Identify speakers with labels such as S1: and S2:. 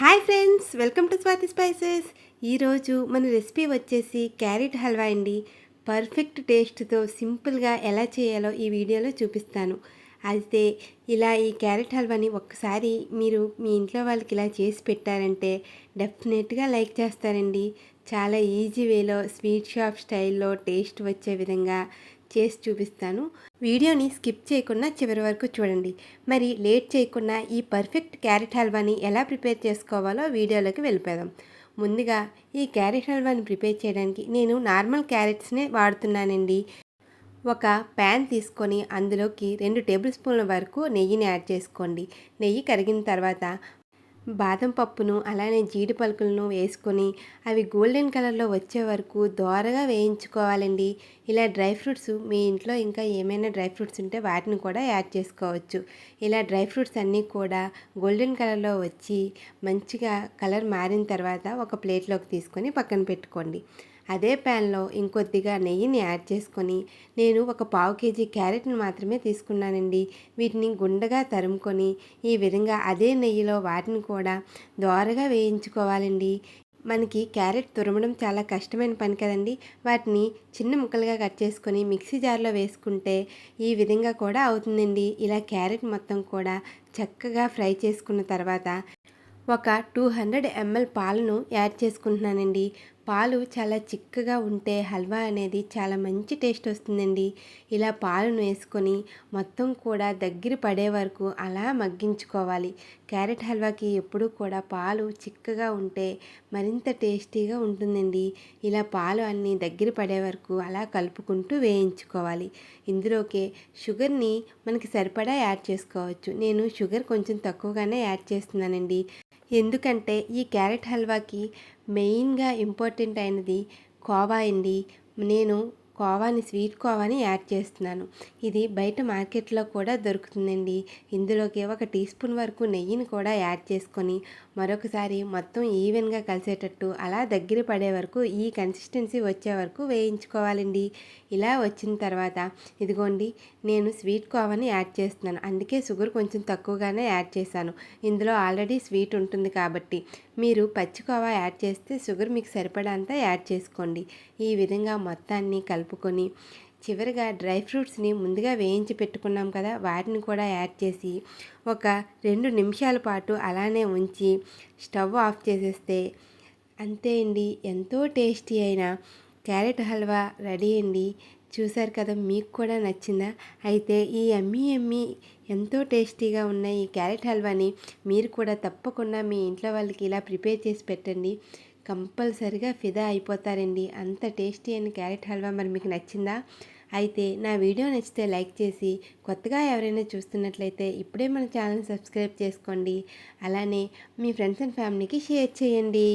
S1: Hi friends welcome to Swathi Spices. ఈరోజు మన recipe వచ్చేసి క్యారెట్ హల్వా అండి. పర్ఫెక్ట్ టేస్ట్తో సింపుల్గా ఎలా చేయాలో ఈ వీడియోలో చూపిస్తాను. అయితే ఇలా ఈ క్యారెట్ హల్వాని ఒక్కసారి మీరు మీ ఇంట్లో వాళ్ళకి ఇలా చేసి పెట్టారంటే డెఫినెట్గా లైక్ చేస్తారండి. చాలా ఈజీ వేలో స్వీట్ షాప్ స్టైల్లో టేస్ట్ వచ్చే విధంగా చేసి చూపిస్తాను. వీడియోని స్కిప్ చేయకుండా చివరి వరకు చూడండి. మరి లేట్ చేయకుండా ఈ పర్ఫెక్ట్ క్యారెట్ హల్వాని ఎలా ప్రిపేర్ చేసుకోవాలో వీడియోలోకి వెళ్ళిపోదాం. ముందుగా ఈ క్యారెట్ హల్వాని ప్రిపేర్ చేయడానికి నేను నార్మల్ క్యారెట్స్నే వాడుతున్నానండి. ఒక ప్యాన్ తీసుకొని అందులోకి రెండు టేబుల్ స్పూన్ల వరకు నెయ్యిని యాడ్ చేసుకోండి. నెయ్యి కరిగిన తర్వాత బాదం పప్పును అలానే జీడి పలుకులను వేసుకొని అవి గోల్డెన్ కలర్లో వచ్చే వరకు దోరగా వేయించుకోవాలండి. ఇలా డ్రై ఫ్రూట్స్ మీ ఇంట్లో ఇంకా ఏమైనా డ్రై ఫ్రూట్స్ ఉంటే వాటిని కూడా యాడ్ చేసుకోవచ్చు. ఇలా డ్రై ఫ్రూట్స్ అన్నీ కూడా గోల్డెన్ కలర్లో వచ్చి మంచిగా కలర్ మారిన తర్వాత ఒక ప్లేట్లోకి తీసుకొని పక్కన పెట్టుకోండి. అదే ప్యాన్లో ఇంకొద్దిగా నెయ్యిని యాడ్ చేసుకొని నేను ఒక పావు కేజీ క్యారెట్ని మాత్రమే తీసుకున్నానండి. వీటిని గుండగా తరుముకొని ఈ విధంగా అదే నెయ్యిలో వాటిని కూడా దోరగా వేయించుకోవాలండి. మనకి క్యారెట్ తురమడం చాలా కష్టమైన పని కదండి. వాటిని చిన్న ముక్కలుగా కట్ చేసుకొని మిక్సీ జార్లో వేసుకుంటే ఈ విధంగా కూడా అవుతుందండి. ఇలా క్యారెట్ మొత్తం కూడా చక్కగా ఫ్రై చేసుకున్న తర్వాత ఒక టూ హండ్రెడ్ ఎంఎల్ పాలను యాడ్ చేసుకుంటున్నానండి. పాలు చాలా చిక్కగా ఉంటే హల్వా అనేది చాలా మంచి టేస్ట్ వస్తుందండి. ఇలా పాలను వేసుకొని మొత్తం కూడా దగ్గర పడే వరకు అలా మగ్గించుకోవాలి. క్యారెట్ హల్వాకి ఎప్పుడూ కూడా పాలు చిక్కగా ఉంటే మరింత టేస్టీగా ఉంటుందండి. ఇలా పాలు అన్నీ దగ్గర పడే వరకు అలా కలుపుకుంటూ వేయించుకోవాలి. ఇందులోకే షుగర్ని మనకి సరిపడా యాడ్ చేసుకోవచ్చు. నేను షుగర్ కొంచెం తక్కువగానే యాడ్ చేస్తున్నానండి. ఎందుకంటే ఈ క్యారెట్ హల్వాకి మెయిన్గా ఇంపార్టెంట్ అయినది కోవా అండి. నేను కోవాని స్వీట్ కోవాని యాడ్ చేస్తున్నాను. ఇది బయట మార్కెట్లో కూడా దొరుకుతుందండి. ఇందులోకి ఒక టీ స్పూన్ వరకు నెయ్యిని కూడా యాడ్ చేసుకొని మరొకసారి మొత్తం ఈవెన్గా కలిసేటట్టు అలా దగ్గర పడే వరకు ఈ కన్సిస్టెన్సీ వచ్చే వరకు వేయించుకోవాలండి. ఇలా వచ్చిన తర్వాత ఇదిగోండి నేను స్వీట్ కోవాని యాడ్ చేస్తున్నాను. అందుకే షుగర్ కొంచెం తక్కువగానే యాడ్ చేశాను. ఇందులో ఆల్రెడీ స్వీట్ ఉంటుంది కాబట్టి మీరు పచ్చి కోవా యాడ్ చేస్తే షుగర్ మీకు సరిపడంతా యాడ్ చేసుకోండి. ఈ విధంగా మొత్తాన్ని కలుపుకొని చివరిగా డ్రై ఫ్రూట్స్ని ముందుగా వేయించి పెట్టుకున్నాం కదా వాటిని కూడా యాడ్ చేసి ఒక రెండు నిమిషాల పాటు అలానే ఉంచి స్టవ్ ఆఫ్ చేసేస్తే అంతే అండి. ఎంతో టేస్టీ అయిన క్యారెట్ హల్వా రెడీ అండి. చూశారు కదా మీకు కూడా నచ్చిందా? అయితే ఈ ఎమ్మీ ఎమ్మీ ఎంతో టేస్టీగా ఉన్న ఈ క్యారెట్ హల్వాని మీరు కూడా తప్పకుండా మీ ఇంట్లో వాళ్ళకి ఇలా ప్రిపేర్ చేసి పెట్టండి. కంపల్సరిగా ఫిదా అయిపోతారండి. అంత టేస్టీ అయిన క్యారెట్ హల్వా మరి మీకు నచ్చిందా? అయితే నా వీడియో నచ్చితే లైక్ చేసి కొత్తగా ఎవరైనా చూస్తున్నట్లయితే ఇప్పుడే మన ఛానల్ సబ్స్క్రైబ్ చేసుకోండి. అలానే మీ ఫ్రెండ్స్ అండ్ ఫ్యామిలీకి షేర్ చేయండి.